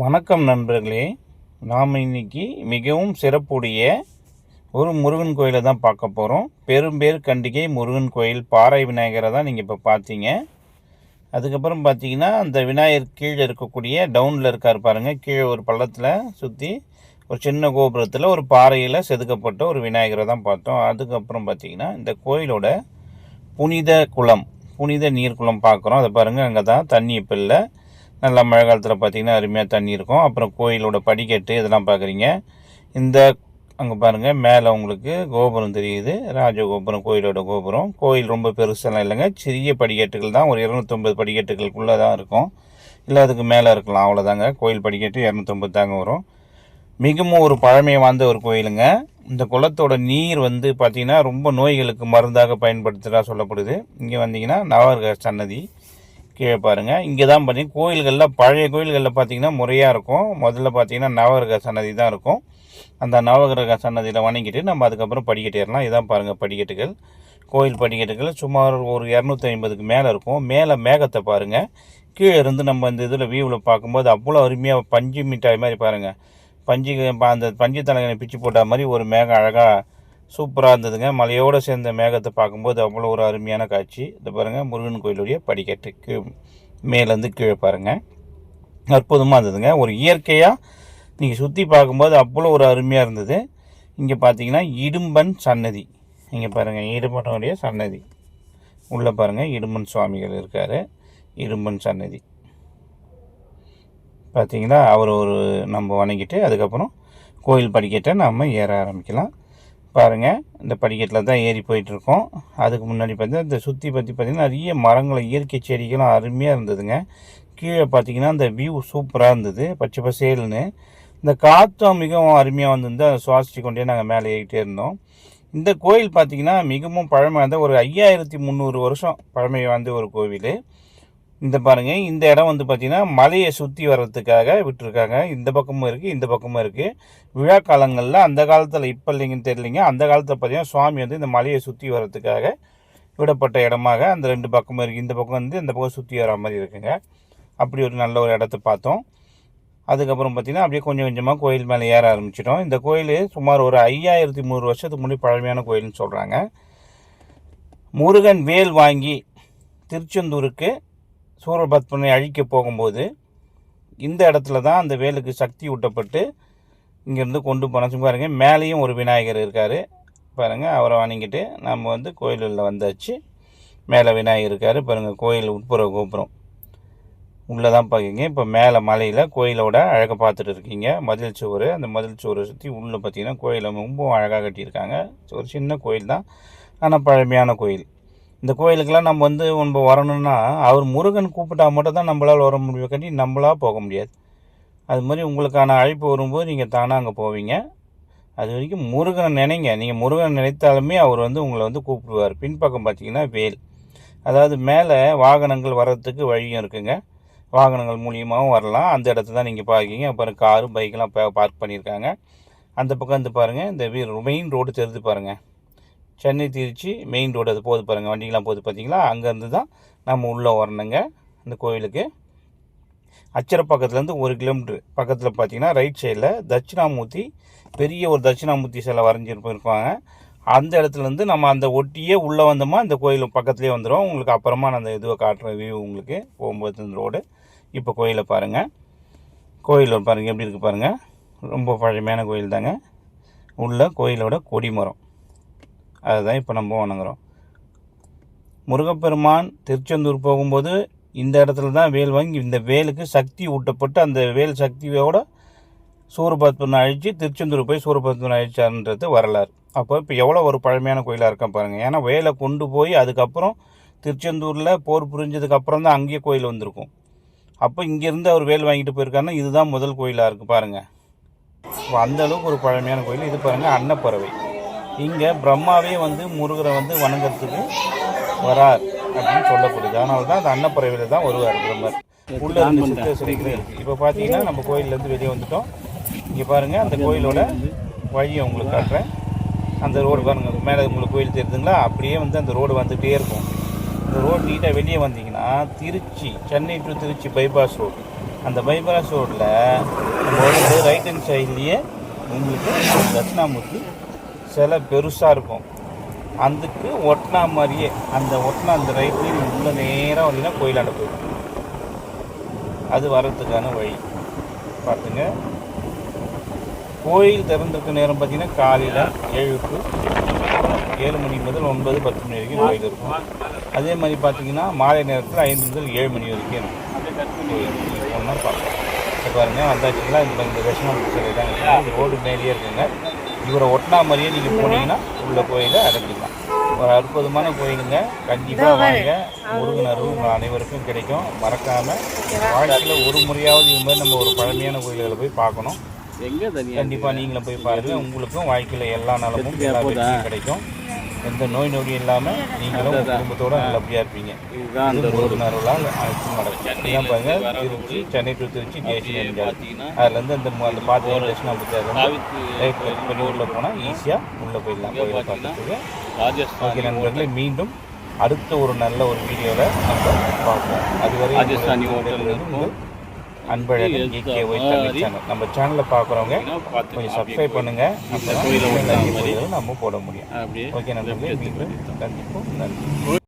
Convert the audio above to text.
வணக்கம் நண்பர்களே. நாம் இன்னைக்கு மிகவும் சிறப்புடைய ஒரு முருகன் கோயிலை தான் பார்க்க போகிறோம் பெரும்பேர் கண்டிகை முருகன் கோயில். பாறை விநாயகரை தான் நீங்கள் இப்போ பார்த்தீங்க. அதுக்கப்புறம் பார்த்தீங்கன்னா அந்த விநாயகர் கீழே இருக்கக்கூடிய டவுனில் இருக்கார் பாருங்கள் கீழே ஒரு பள்ளத்தில் சுற்றி ஒரு சின்ன கோபுரத்தில் ஒரு பாறையில் செதுக்கப்பட்ட ஒரு விநாயகரை தான் பார்த்தோம். அதுக்கப்புறம் பார்த்தீங்கன்னா இந்த கோயிலோட புனித குளம் புனித நீர்க்குளம் பார்க்குறோம். அதை பாருங்கள் அங்கே தான் தண்ணி இப்போ இல்லை. நல்லா மழை காலத்தில் பார்த்தீங்கன்னா அருமையாக தண்ணி இருக்கும். அப்புறம் கோயிலோட படிக்கட்டு இதெல்லாம் பார்க்குறீங்க இந்த அங்கே பாருங்கள் மேலே உங்களுக்கு கோபுரம் தெரியுது. ராஜகோபுரம் கோயிலோட கோபுரம். கோயில் ரொம்ப பெருசெல்லாம் இல்லைங்க. சிறிய படிக்கட்டுகள் தான். ஒரு இரநூத்தொம்பது படிக்கட்டுகளுக்குள்ளே தான் இருக்கும். இல்லை அதுக்கு மேலே இருக்கலாம். அவ்வளோதாங்க கோயில் படிக்கட்டு இரநூத்தொம்பது தாங்க வரும். மிகவும் ஒரு பழமை வாய்ந்த ஒரு கோயிலுங்க. இந்த குளத்தோட நீர் வந்து பார்த்திங்கன்னா ரொம்ப நோய்களுக்கு மருந்தாக பயன்படுத்துகிறதா சொல்லப்படுது. இங்கே வந்தீங்கன்னா நவர்க சன்னதி. கீழே பாருங்கள் இங்கே தான் பார்த்தீங்கன்னா கோயில்களில் பழைய கோயில்களில் பார்த்தீங்கன்னா முறையாக இருக்கும். முதல்ல பார்த்தீங்கன்னா நவகிரக சன்னதி தான் இருக்கும். அந்த நவகிரக சன்னதியில் வணங்கிட்டு நம்ம அதுக்கப்புறம் படிக்கட்டு ஏறலாம். இதான் பாருங்கள் படிக்கட்டுகள். கோயில் படிக்கட்டுகள் சுமார் ஒரு இரநூத்தி ஐம்பதுக்கு மேலே இருக்கும். மேலே மேகத்தை பாருங்கள் கீழே இருந்து நம்ம இந்த இதில் வியூவில் பார்க்கும்போது அவ்வளோ அருமையாக பஞ்சு மிட்டாய் மாதிரி பாருங்கள் பஞ்சு அந்த பஞ்சு தலைகனை பிச்சு போட்ட மாதிரி ஒரு மேகம் அழகாக சூப்பராக இருந்ததுங்க. மலையோடு சேர்ந்த மேகத்தை பார்க்கும்போது அவ்வளோ ஒரு அருமையான காட்சி. இது பாருங்கள் முருகன் கோயிலுடைய படிக்கட்டுக்கு மேலேருந்து கீழே பாருங்கள் அற்புதமாக இருந்ததுங்க. ஒரு இயற்கையாக நீங்கள் சுற்றி பார்க்கும்போது அவ்வளோ ஒரு அருமையாக இருந்தது. இங்கே பார்த்தீங்கன்னா இடும்பன் சன்னதி. இங்கே பாருங்கள் இடும்பனுடைய சன்னதி. உள்ளே பாருங்கள் இடும்பன் சுவாமிகள் இருக்கார். இடும்பன் சன்னதி. பார்த்தீங்களா அவர் ஒரு நம்ம வணங்கிட்டு அதுக்கப்புறம் கோயில் படிக்கட்டை நம்ம ஏற ஆரம்பிக்கலாம். பாருங்கள் இந்த படிக்கட்டில் தான் ஏறி போயிட்டுருக்கோம். அதுக்கு முன்னாடி பார்த்தீங்கன்னா இந்த சுற்றி பற்றி பார்த்திங்கன்னா நிறைய மரங்கள் இயற்கை செடிகளும் அருமையாக இருந்ததுங்க. கீழே பார்த்தீங்கன்னா அந்த வியூ சூப்பராக இருந்தது பச்சை பசேல்னு. இந்த காற்றும் மிகவும் அருமையாக வந்திருந்து அதை சுவாசித்து கொண்டே நாங்கள் மேலே ஏறிக்கிட்டே இருந்தோம். இந்த கோயில் பார்த்திங்கன்னா மிகவும் பழமை வாய்ந்த ஒரு ஐயாயிரத்தி முந்நூறு வருஷம் பழமை வாய்ந்த ஒரு கோவில். இந்த பாருங்கள் இந்த இடம் வந்து பார்த்திங்கன்னா மலையை சுற்றி வர்றதுக்காக விட்டுருக்காங்க. இந்த பக்கமும் இருக்குது இந்த பக்கமும் இருக்குது விழா காலங்களில் அந்த காலத்தில் இப்போ இல்லைங்கன்னு தெரியலிங்க. அந்த காலத்தில் பார்த்திங்கன்னா சுவாமி வந்து இந்த மலையை சுற்றி வர்றதுக்காக விடப்பட்ட இடமாக அந்த ரெண்டு பக்கமும் இருக்குது இந்த பக்கம் வந்து இந்த பக்கம் சுற்றி வர மாதிரி இருக்குங்க. அப்படி ஒரு நல்ல ஒரு இடத்த பார்த்தோம். அதுக்கப்புறம் பார்த்திங்கன்னா அப்படியே கொஞ்சம் கொஞ்சமாக கோயில் மேலே ஏற ஆரம்பிச்சிட்டோம். இந்த கோயில் சுமார் ஒரு ஐயாயிரத்தி நூறு வருஷத்துக்கு முன்னாடி பழமையான கோயில்னு சொல்கிறாங்க முருகன் வேல் வாங்கி திருச்செந்தூருக்கு சூரபத்மனை அழிக்க போகும்போது இந்த இடத்துல தான் அந்த வேலுக்கு சக்தி ஊட்டப்பட்டு இங்கேருந்து கொண்டு போன. பாருங்கள் மேலேயும் ஒரு விநாயகர் இருக்கார். பாருங்கள் அவரை வணங்கிட்டு நம்ம வந்து கோயிலில் வந்தாச்சு. மேலே விநாயகர் இருக்கார். பாருங்கள் கோயில் உட்புற கோபுரம். உள்ளே தான் பார்க்குறீங்க இப்போ மேலே மலையில் கோயிலோட அழகை பார்த்துட்டு இருக்கீங்க. மதில் சுவர் அந்த மதில் சுவரை சுற்றி உள்ளே பார்த்தீங்கன்னா கோயிலை ரொம்ப அழகாக கட்டியிருக்காங்க. ஒரு சின்ன கோயில் தான் ஆனால் பழமையான கோயில். இந்த கோயிலுக்கெல்லாம் நம்ம வந்து நம்ம வரணும்னா அவர் முருகன் கூப்பிட்டா மட்டும் தான் நம்மளால் வர முடியும் கண்டி நம்மளாக போக முடியாது. அது மாதிரி உங்களுக்கான அழைப்பு வரும்போது நீங்கள் தானாக அங்கே போவீங்க. அது வரைக்கும் முருகனை நினைங்க. நீங்கள் முருகனை நினைத்தாலுமே அவர் வந்து உங்களை வந்து கூப்பிடுவார். பின்பக்கம் பார்த்தீங்கன்னா வேல். அதாவது மேலே வாகனங்கள் வர்றதுக்கு வழியும் இருக்குங்க. வாகனங்கள் மூலியமாகவும் வரலாம். அந்த இடத்த தான் நீங்கள் பார்க்கிங்க. அப்புறம் காரு பைக்கெலாம் பார்க் பண்ணியிருக்காங்க. அந்த பக்கம் வந்து பாருங்கள் இந்த மெயின் ரோடு தெரிஞ்சு பாருங்கள் சென்னை திருச்சி மெயின் ரோடு அது போது பாருங்கள் வண்டிகள்லாம் போகுது பார்த்தீங்களா அங்கேருந்து தான் நம்ம உள்ளே வரணுங்க இந்த கோயிலுக்கு. அச்சரப்பக்கத்துலேருந்து ஒரு கிலோமீட்ரு பக்கத்தில் பார்த்தீங்கன்னா ரைட் சைடில் தட்சிணாமூர்த்தி பெரிய ஒரு தட்சிணாமூர்த்தி சிலை வரைஞ்சிருப்பாங்க அந்த இடத்துலேருந்து நம்ம அந்த ஒட்டியே உள்ளே வந்தோமா இந்த கோயில் பக்கத்துலேயே வந்துடும் உங்களுக்கு அப்புறமா நான் அந்த இதுவை காட்டுறேன் வியூ உங்களுக்கு போகும்போது இந்த ரோடு இப்போ கோயிலை பாருங்கள் கோயில் பாருங்கள் எப்படி இருக்குது பாருங்கள் ரொம்ப பழமையான கோயில் தாங்க உள்ள கோயிலோட கொடிமரம். அதுதான் இப்போ நம்ம வணங்குறோம். முருகப்பெருமான் திருச்செந்தூர் போகும்போது இந்த இடத்துல தான் வேல் வாங்கி இந்த வேலுக்கு சக்தி ஊட்டப்பட்டு அந்த வேல் சக்தியோட சூரபத்மன் அழித்து திருச்செந்தூர் போய் சூரபத்மனை அழிச்சார்ன்றது வரலாறு. அப்போ இப்போ எவ்வளோ ஒரு பழமையான கோயிலாக இருக்கேன் பாருங்கள் ஏன்னா வேலை கொண்டு போய் அதுக்கப்புறம் திருச்செந்தூரில் போர் புரிஞ்சதுக்கப்புறம் தான் அங்கேயே கோயில் வந்திருக்கும். அப்போ இங்கேருந்து அவர் வேல் வாங்கிட்டு போயிருக்காருன்னா இதுதான் முதல் கோயிலாக இருக்குது பாருங்கள் அந்த அளவுக்கு ஒரு பழமையான கோயில். இது பாருங்கள் அன்னப்பறவை. இங்கே பிரம்மாவே வந்து முருகரை வந்து வணங்குறதுக்கு வரார் அப்படின்னு சொல்லப்படுது. அதனால தான் அந்த அன்னப்பறவையில் தான் வருவார் பிரம்மர். உள்ள இருந்து சித்த இருக்குது இப்போ பார்த்தீங்கன்னா நம்ம கோயிலேருந்து வெளியே வந்துட்டோம். இங்கே பாருங்கள் அந்த கோயிலோட வழியை உங்களுக்கு காட்டுறேன். அந்த ரோடு பாருங்க மேலே உங்களுக்கு கோயில் தெரியுதுங்களா? அப்படியே வந்து அந்த ரோடு வந்துகிட்டே இருக்கும். இந்த ரோடு நீட்டாக வெளியே வந்தீங்கன்னா Trichy Chennai to Trichy bypass road அந்த பைபாஸ் ரோட்டில் நம்ம வந்து ரைட் ஹேண்ட் சைட்லேயே உங்களுக்கு தட்சிணாமூர்த்தி சிலை பெருசாக இருக்கும். அதுக்கு ஒட்டினா மாதிரியே அந்த ஒட்டினா அந்த ரைட்லேயே நீங்கள் உள்ள நேராக வந்தீங்கன்னா கோயிலாண்ட போயிடும். அது வர்றதுக்கான வழி. பார்த்துங்க கோயில் திறந்திருக்க நேரம் பார்த்தீங்கன்னா காலையில் ஏழு ஏழு மணி முதல் ஒன்பது பத்து மணி வரைக்கும் கோயில் இருக்கும். அதே மாதிரி பார்த்தீங்கன்னா மாலை நேரத்தில் ஐந்து முதல் ஏழு மணி வரைக்கும் இருக்கும். கோயில் ஒன்றா பார்க்கலாம் இப்போ பாருங்கள் வந்தாச்சுங்களா இந்த இந்த சிலை தான் ரோடு மேலேயே இருக்குங்க. இவரை ஒட்டினா மாதிரியே நீங்கள் போனீங்கன்னா உள்ள கோயிலை அடைஞ்சிக்கலாம் ஒரு அற்புதமான கோயிலுங்க. கண்டிப்பாக வாங்க. முருகன் அருள் உங்கள் அனைவருக்கும் கிடைக்கும். மறக்காமல் வாழ்க்கையில் ஒரு முறையாவது இது மாதிரி நம்ம ஒரு பழமையான கோயில்களை போய் பார்க்கணும். எங்க தனியா கண்டிப்பா நீங்களும் போய் பாருங்க. உங்களுக்கும் வாழ்க்கையில எல்லா நலமும் எல்லா கிடைக்கும். எந்த நோய் நொடியும் இல்லாம நீங்களும் குடும்பத்தோட நல்லபடியா இருப்பீங்க. இதுதான் அந்த அருளால் அனைத்தும் நடக்கும். பாருங்க திருச்சி சென்னை டு திருச்சி தேசிய நெடுஞ்சாலை பார்த்தீங்கன்னா அதுல இருந்து அந்த அந்த பாத்து தட்சிணாமூர்த்தி அதுல இருந்து காவிக்கு ரைட் லெஃப்ட் பண்ணி உள்ள போனா ஈஸியா உள்ள போயிடலாம் கோயிலை ராஜஸ்தான் ஓகே நண்பர்களே மீண்டும் அடுத்த ஒரு நல்ல ஒரு வீடியோல நம்ம பார்ப்போம். அதுவரை ராஜஸ்தானி ஹோட்டல் இருக்கும். Anbazhagan A K Y Tamil channel நம்ம சேனலை பார்க்குறவங்க கொஞ்சம் சப்ஸ்கிரைப் பண்ணுங்க. அப்போ கோயிலை ஒட்டுற நிறைய மாதிரி. கோயில்களை நம்ம போட முடியும். ஓகே நண்பர்களே மீண்டும் கண்டிப்பாக நன்றி.